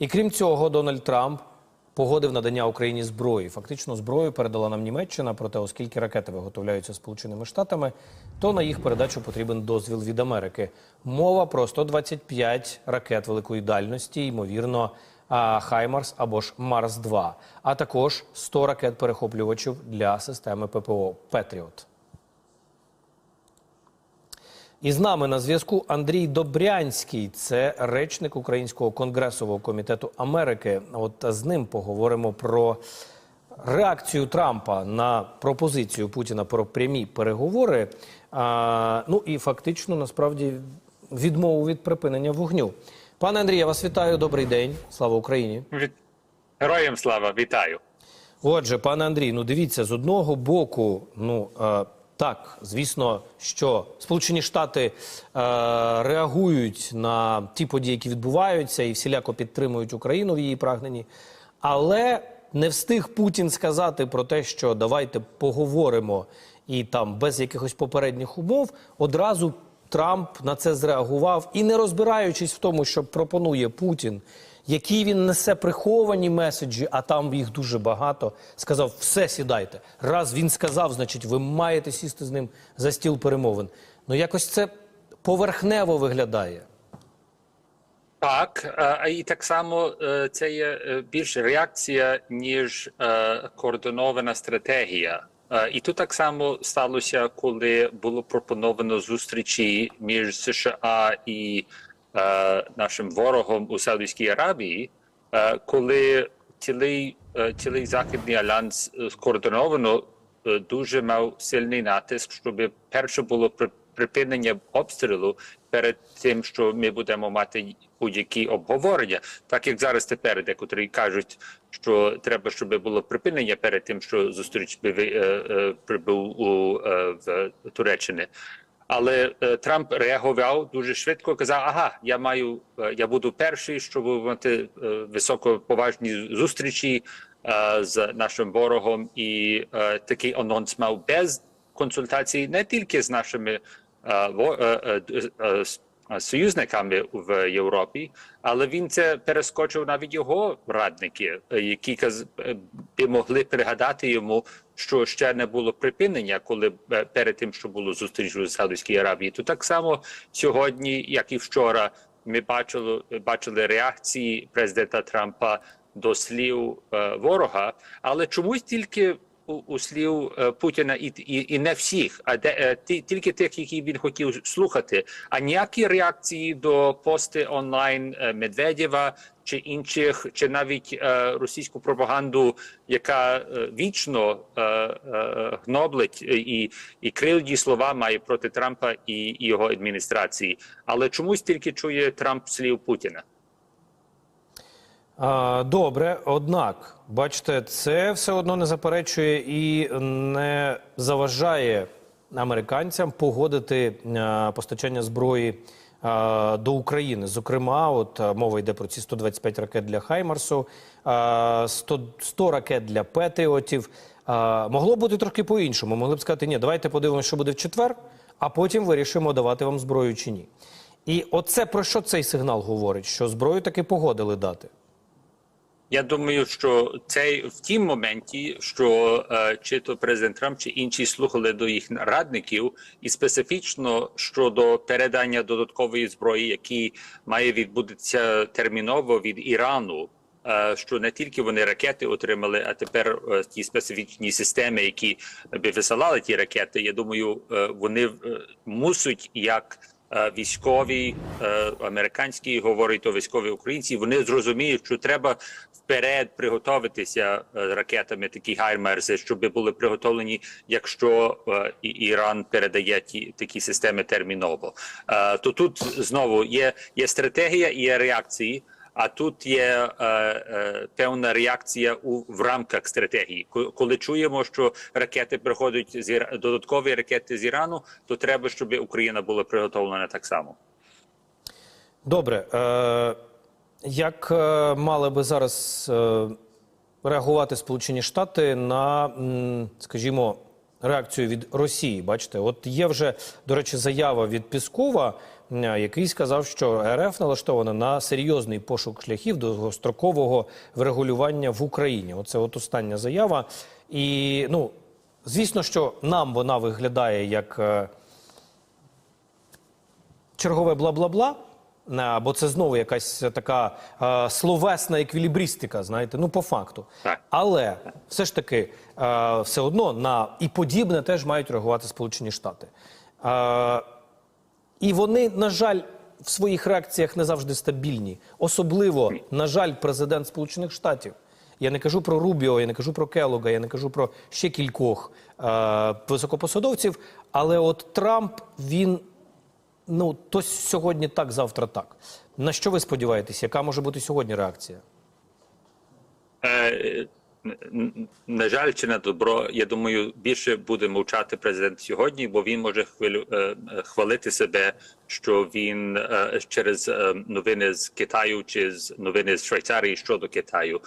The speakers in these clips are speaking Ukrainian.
І крім цього, Дональд Трамп погодив надання Україні зброї. Фактично, зброю передала нам Німеччина. Проте, оскільки ракети виготовляються Сполученими Штатами, то на їх передачу потрібен дозвіл від Америки. Мова про 125 ракет великої дальності, ймовірно, Хаймарс або ж Марс 2 а також 100 ракет перехоплювачів для системи ППО Петріот. І з нами на зв'язку Андрій Добрянський, це речник Українського конгресового комітету Америки. От з ним поговоримо про реакцію Трампа на пропозицію Путіна про прямі переговори. А, ну і фактично насправді відмову від припинення вогню. Пане Андрій, я вас вітаю. Добрий день. Слава Україні. Героям слава, вітаю. Отже, пане Андрій, ну дивіться, з одного боку, ну е, так, звісно, що Сполучені Штати е, реагують на ті події, які відбуваються, і всіляко підтримують Україну в її прагненні, але не встиг Путін сказати про те, що давайте поговоримо і там без якихось попередніх умов одразу. Трамп на це зреагував і не розбираючись в тому, що пропонує Путін, які він несе приховані меседжі, а там їх дуже багато. Сказав: все сідайте. Раз він сказав, значить, ви маєте сісти з ним за стіл перемовин. Ну якось це поверхнево виглядає. Так, е, і так само е, це є е, більш реакція, ніж координована стратегія. І тут так само сталося, коли було пропоновано зустрічі між США і нашим ворогом у Саудівській Аравії, е, коли цілий, е, цілий західний альянс е, скоординовано е, дуже мав сильний натиск, щоб перше було при- припинення обстрілу перед тим, що ми будемо мати будь-які обговорення, так як зараз тепер декотрі кажуть, що треба, щоб було припинення перед тим, що зустріч би е, е, прибув у е, в Туреччині. Але е, Трамп реагував дуже швидко. Казав: Ага, я маю, е, я буду перший, щоб мати е, високоповажні зустрічі з нашим ворогом, і такий анонс мав без консультацій не тільки з нашими е, союзниками в Європі, але він це перескочив навіть його радники, які каз- би могли пригадати йому, що ще не було припинення, коли е, перед тим, що було зустріч у Саудовській Аравії. То так само сьогодні, як і вчора, ми бачили, бачили реакції президента Трампа до слів е, ворога, але чомусь тільки у, слів е, Путіна і, і, і не всіх, а де е, ті, тільки тих, які він хотів слухати. А ніякі реакції до пости онлайн е, Медведєва чи інших, чи навіть російську пропаганду, яка вічно гноблить і, і кривді слова має проти Трампа і, і його адміністрації. Але чомусь тільки чує Трамп слів Путіна. Добре, однак, бачите, це все одно не заперечує і не заважає американцям погодити постачання зброї до України. Зокрема, от мова йде про ці 125 ракет для Хаймарсу, 100, 100 ракет для Петріотів. Могло бути трохи по-іншому. Могли б сказати, ні, давайте подивимося, що буде в четвер, а потім вирішимо, давати вам зброю чи ні. І оце про що цей сигнал говорить? Що зброю таки погодили дати. Я думаю, що цей в тім моменті, що е, чи то президент Трамп, чи інші слухали до їх радників, і специфічно щодо передання додаткової зброї, які має відбутися терміново від Ірану. е, Що не тільки вони ракети отримали, а тепер е, ті специфічні системи, які би висилали ті ракети. Я думаю, е, вони мусять як військові американські говорять то військові українці. Вони зрозуміють, що треба вперед приготуватися е, ракетами, такі гаймерси, щоб були приготовлені, якщо е, Іран передає ті такі системи терміново. Е, То тут знову є, є стратегія і є реакції. А тут є е, е, певна реакція у в рамках стратегії. Коли чуємо, що ракети приходять з Іра- додаткові ракети з Ірану, то треба, щоб Україна була приготовлена так само. Добре. Е, як е, мали би зараз е, реагувати Сполучені Штати на, скажімо, реакцію від Росії? Бачите, от є вже, до речі, заява від Піскова який сказав, що РФ налаштована на серйозний пошук шляхів довгострокового врегулювання в Україні. Оце от остання заява. І ну, звісно, що нам вона виглядає як. е, чергове бла-бла-бла. Бо це знову якась така е, словесна еквілібристика, знаєте, ну по факту. Так. Але все ж таки, е, все одно на і подібне теж мають реагувати Сполучені Штати. Е, і вони, на жаль, в своїх реакціях не завжди стабільні. Особливо, на жаль, президент Сполучених Штатів. Я не кажу про Рубіо, я не кажу про Келога, я не кажу про ще кількох е, високопосадовців. Але от Трамп він ну то сьогодні так, завтра так. На що ви сподіваєтесь? Яка може бути сьогодні реакція? Е, На жаль, чи на добро, я думаю, більше буде мовчати президент сьогодні, бо він може хвилю е, хвалити себе, що він е, через е, новини з Китаю чи з новини з Швейцарії щодо Китаю.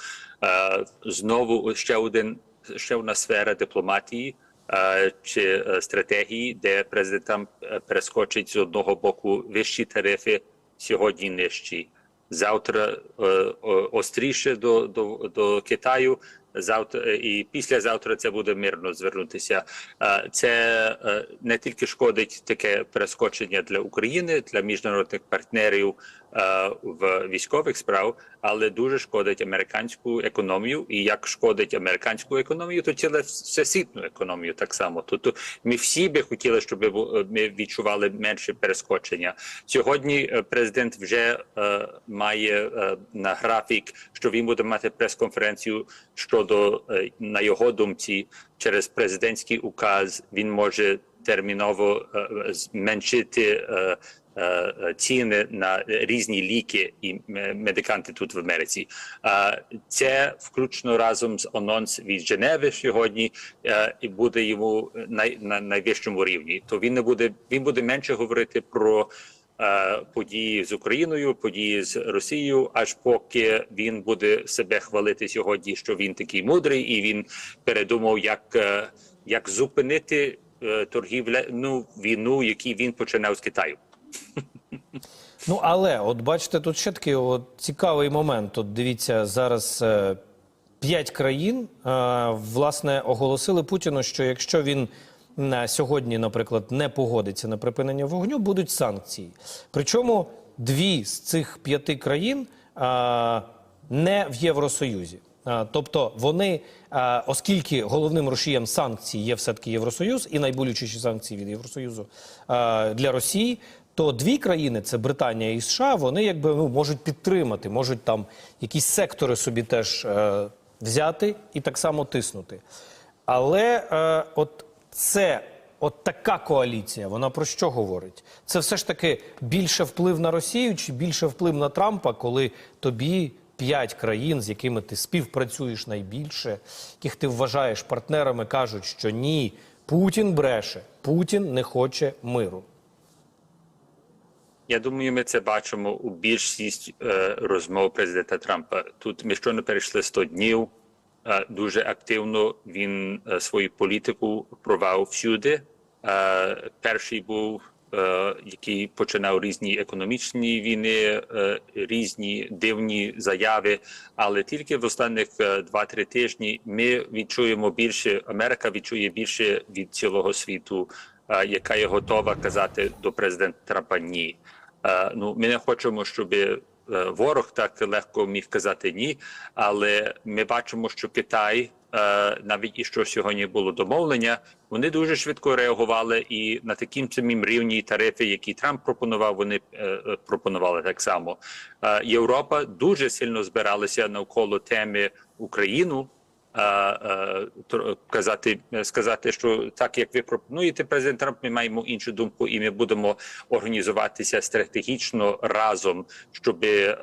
е, Знову ще один ще одна сфера дипломатії. Е, Чи е, стратегії, де президент е, перескочить з одного боку вищі тарифи, сьогодні нижчі завтра остріше до, до, до Китаю. Завтра і післязавтра це буде мирно звернутися. Це не тільки шкодить таке перескочення для України, для міжнародних партнерів в військових справ, але дуже шкодить американську економію. І як шкодить американську економію, то ціле всесвітню економію так само. Тобто ми всі би хотіли, щоб ми відчували менше перескочення. Сьогодні е, президент вже е, має е, на графік, що він буде мати прес-конференцію щодо е, на його думці через президентський указ. Він може терміново е, е, зменшити. е, е, е, Ціни на різні ліки і м- медикаменти тут в Америці. Е, Це включно разом з анонс від Женеви сьогодні е, і буде йому на найвищому рівні. То він не буде він буде менше говорити про е, події з Україною, події з Росією, аж поки він буде себе хвалити сьогодні, що він такий мудрий, і він передумав, як, е, як зупинити е, торгівельну війну, яку він починав з Китаю. Ну але от бачите, тут ще такий от цікавий момент. От дивіться, зараз е, п'ять країн е, власне оголосили Путіну, що якщо він на сьогодні, наприклад, не погодиться на припинення вогню, будуть санкції. Причому дві з цих п'яти країн е, не в Євросоюзі. Тобто вони, оскільки головним рушієм санкцій є все-таки Євросоюз і найболючіші санкції від Євросоюзу для Росії, то дві країни це Британія і США, вони якби ну, можуть підтримати, можуть там якісь сектори собі теж е, взяти і так само тиснути. Але е, от це. От така коаліція, вона про що говорить? Це все ж таки більше вплив на Росію чи більше вплив на Трампа, коли тобі п'ять країн, з якими ти співпрацюєш найбільше, яких ти вважаєш партнерами, кажуть, що ні, Путін бреше, Путін не хоче миру. Я думаю, ми це бачимо у більшість е, розмов президента Трампа. Тут ми щойно перейшли 100 днів. Е, дуже активно він е, свою політику провав всюди. Е, перший був, е, який починав різні економічні війни, е, різні дивні заяви. Але тільки в останніх е, 2-3 тижні ми відчуємо більше. Америка відчує більше від цілого світу, е, яка є готова казати до президента Трампа ні. Е, Ну, ми не хочемо, щоб е, ворог так легко міг казати ні, але ми бачимо, що Китай, е, навіть і що сьогодні було домовлення, вони дуже швидко реагували і на таким самим рівні тарифи, які Трамп пропонував, вони пропонували так само. Європа дуже сильно збиралася навколо теми Україну. Е, е, казати, сказати, що так як ви пропонуєте, президент Трамп, ми маємо іншу думку, і ми будемо організуватися стратегічно разом, щоб е,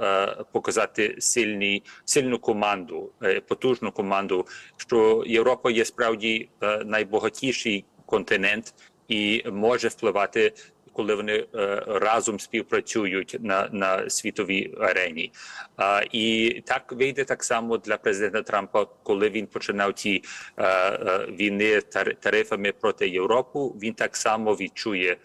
показати сильний, сильну команду, е, потужну команду. Що Європа є справді е, найбагатіший континент і може впливати. Коли вони е, разом співпрацюють на, на світовій арені, і так вийде так само для президента Трампа, коли він починав ці е, е, війни тар- тарифами проти Європи. Він так само відчує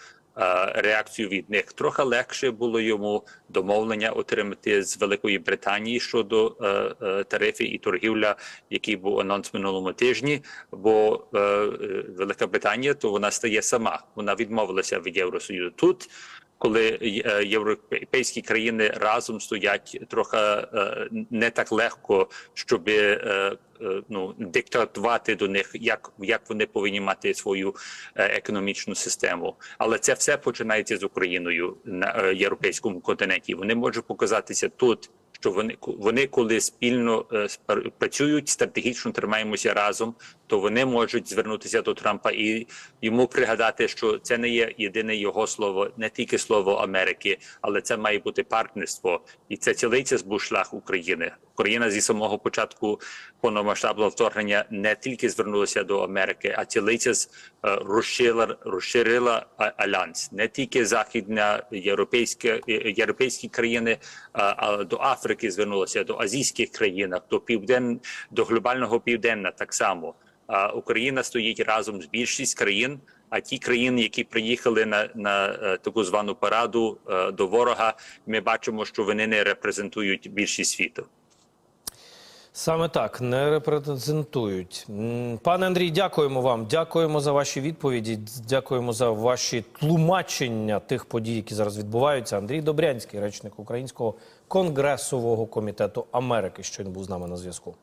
реакцію від них. Трохи легше було йому домовлення отримати з Великої Британії щодо е, е, тарифів і торгівля, який був анонс минулому тижні. Бо е, е, Велика Британія то вона стає сама. Вона відмовилася від Євросоюзу. Тут коли е, європейські країни разом стоять трохи е, не так легко, щоб е, ну диктатувати до них, як, як вони повинні мати свою економічну систему. Але це все починається з Україною на європейському континенті. Вони можуть показатися тут. Що вони вони, коли спільно е, працюють, стратегічно тримаємося разом, то вони можуть звернутися до Трампа і йому пригадати, що це не є єдине його слово, не тільки слово Америки, але це має бути партнерство, і це цілий це був шлях України. Україна зі самого початку повномасштабного вторгнення не тільки звернулася до Америки, а час е, розширила розширила а- альянс не тільки західна європейська е, європейські країни, а, до Африки звернулася до азійських країн, до півден до глобального південна так само. Україна стоїть разом з більшість країн. А ті країни, які приїхали на, на е, таку звану параду е, до ворога, ми бачимо, що вони не репрезентують більшість світу. Саме так не репрезентують. Пане Андрій, дякуємо вам. Дякуємо за ваші відповіді. Дякуємо за ваші тлумачення тих подій, які зараз відбуваються. Андрій Добрянський, речник Українського конгресового комітету Америки, щойно був з нами на зв'язку.